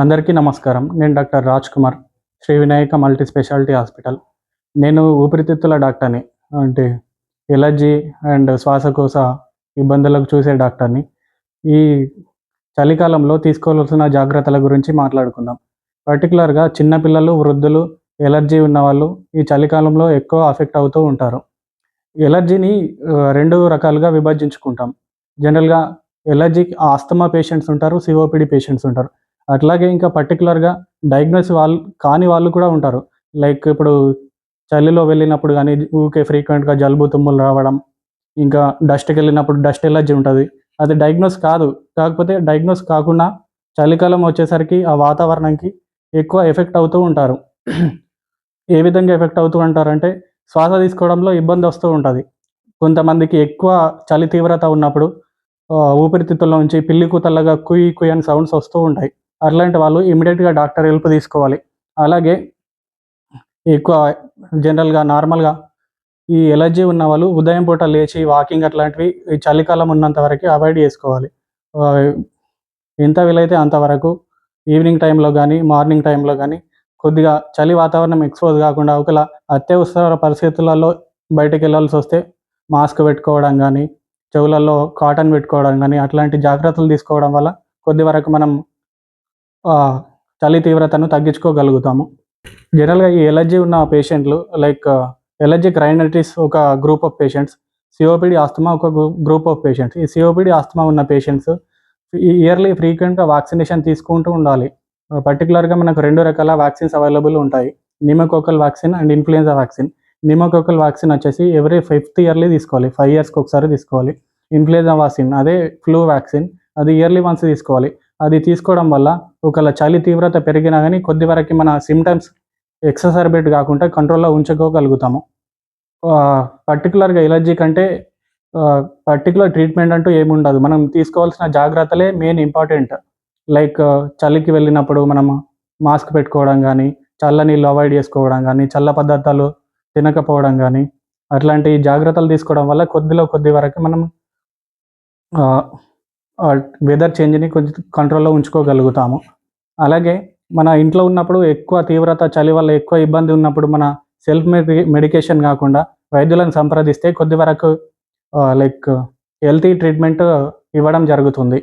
అందరికీ నమస్కారం. నేను doctor Raj Kumar Sri Vinayaka multi speciality hospital. నేను ఊపిరితిత్తుల డాక్టర్ని అంటే ఎలర్జీ అండ్ శ్వాసకోశ ఇబ్బందులకు చూసే డాక్టర్ని. ఈ చలికాలంలో తీసుకోవాల్సిన జాగ్రత్తల గురించి మాట్లాడుకుందాం. పర్టికులర్గా చిన్నపిల్లలు వృద్ధులు ఎలర్జీ ఉన్నవాళ్ళు ఈ చలికాలంలో ఎక్కువ అఫెక్ట్ అవుతూ ఉంటారు. ఎలర్జీని రెండు రకాలుగా విభజించుకుంటాం. జనరల్గా ఎలర్జీ ఆస్తమా పేషెంట్స్ ఉంటారు సిఓపిడి పేషెంట్స్ ఉంటారు. అట్లాగే ఇంకా పర్టికులర్గా డయాగ్నోస్ వాళ్ళు కాని వాళ్ళు కూడా ఉంటారు. లైక్ ఇప్పుడు చలిలో వెళ్ళినప్పుడు కానీ ఊకే ఫ్రీక్వెంట్గా జలుబు తుమ్ములు రావడం ఇంకా డస్ట్కి వెళ్ళినప్పుడు డస్ట్ ఎలర్జీ ఉంటుంది. అది డయాగ్నోస్ కాదు. కాకపోతే డయాగ్నోస్ కాకుండా చలికాలం వచ్చేసరికి ఆ వాతావరణంకి ఎక్కువ ఎఫెక్ట్ అవుతూ ఉంటారు. ఏ విధంగా ఎఫెక్ట్ అవుతూ ఉంటారంటే శ్వాస తీసుకోవడంలో ఇబ్బంది వస్తూ ఉంటుంది. కొంతమందికి ఎక్కువ చలి తీవ్రత ఉన్నప్పుడు ఆ, ఊపిరితిత్తుల్లో నుంచి పిల్లి కూతల్లగా కుయ్ కుయ్ అని సౌండ్స్ వస్తూ ఉంటాయి. అట్లాంటి వాళ్ళు ఇమీడియట్గా డాక్టర్ హెల్ప్ తీసుకోవాలి. అలాగే ఎక్కువ జనరల్గా నార్మల్గా ఈ ఎలర్జీ ఉన్న వాళ్ళు ఉదయం పూట లేచి వాకింగ్ అట్లాంటివి ఈ చలికాలం ఉన్నంత వరకు అవాయిడ్ చేసుకోవాలి. ఎంత వీలైతే అంతవరకు ఈవినింగ్ టైంలో కానీ మార్నింగ్ టైంలో కానీ కొద్దిగా చలి వాతావరణం ఎక్స్పోజ్ కాకుండా ఒకలా అత్యవసర పరిస్థితులలో బయటకు వెళ్ళాల్సి వస్తే మాస్క్ పెట్టుకోవడం కానీ చెవులలో కాటన్ పెట్టుకోవడం కానీ అట్లాంటి జాగ్రత్తలు తీసుకోవడం వల్ల కొద్ది వరకు మనం చలి తీవ్రతను తగ్గించుకోగలుగుతాము. జనరల్గా ఈ ఎలర్జీ ఉన్న పేషెంట్లు లైక్ ఎలర్జిక్ రైనైటిస్ ఒక group of patients COPD asthma ఒక గ్రూప్ ఆఫ్ పేషెంట్స్. ఈ సిఓపిడి ఆస్తమా ఉన్న పేషెంట్స్ ఈ ఇయర్లీ ఫ్రీక్వెంట్గా వ్యాక్సినేషన్ తీసుకుంటూ ఉండాలి. పర్టికులర్గా మనకు రెండు రకాల వ్యాక్సిన్స్ అవైలబుల్ ఉంటాయి. Pneumococcal vaccine and influenza vaccine. Pneumococcal vaccine వచ్చేసి ఎవ్రీ ఫిఫ్త్ ఇయర్లీ తీసుకోవాలి. ఫైవ్ ఇయర్స్కి ఒకసారి తీసుకోవాలి. ఇన్ఫ్లుయెన్జా వ్యాక్సిన్ అదే ఫ్లూ వ్యాక్సిన్ అది ఇయర్లీ వన్స్ తీసుకోవాలి. అది తీసుకోవడం వల్ల ఒకవేళ చలి తీవ్రత పెరిగినా కానీ కొద్ది వరకు మన సిమ్టమ్స్ ఎక్ససర్బేట్ కాకుండా కంట్రోల్లో ఉంచుకోగలుగుతాము. పర్టికులర్గా ఎలర్జీ కంటే పర్టికులర్ ట్రీట్మెంట్ అంటూ ఏముండదు మనం తీసుకోవాల్సిన జాగ్రత్తలే మెయిన్ ఇంపార్టెంట్ లైక్ చలికి వెళ్ళినప్పుడు మనం మాస్క్ పెట్టుకోవడం కానీ చల్ల నీళ్ళు అవాయిడ్ చేసుకోవడం కానీ చల్ల పదార్థాలు తినకపోవడం కానీ అట్లాంటి జాగ్రత్తలు తీసుకోవడం వల్ల కొద్దిలో కొద్ది వరకు మనం వెదర్ చేంజ్ని కొంచెం కంట్రోల్లో ఉంచుకోగలుగుతాము. అలాగే మన ఇంట్లో ఉన్నప్పుడు ఎక్కువ తీవ్రత చలి వల్ల ఎక్కువ ఇబ్బంది ఉన్నప్పుడు మన సెల్ఫ్ మెడి మెడికేషన్ కాకుండా వైద్యులను సంప్రదిస్తే కొద్ది వరకు లైక్ హెల్తీ ట్రీట్మెంట్ ఇవ్వడం జరుగుతుంది.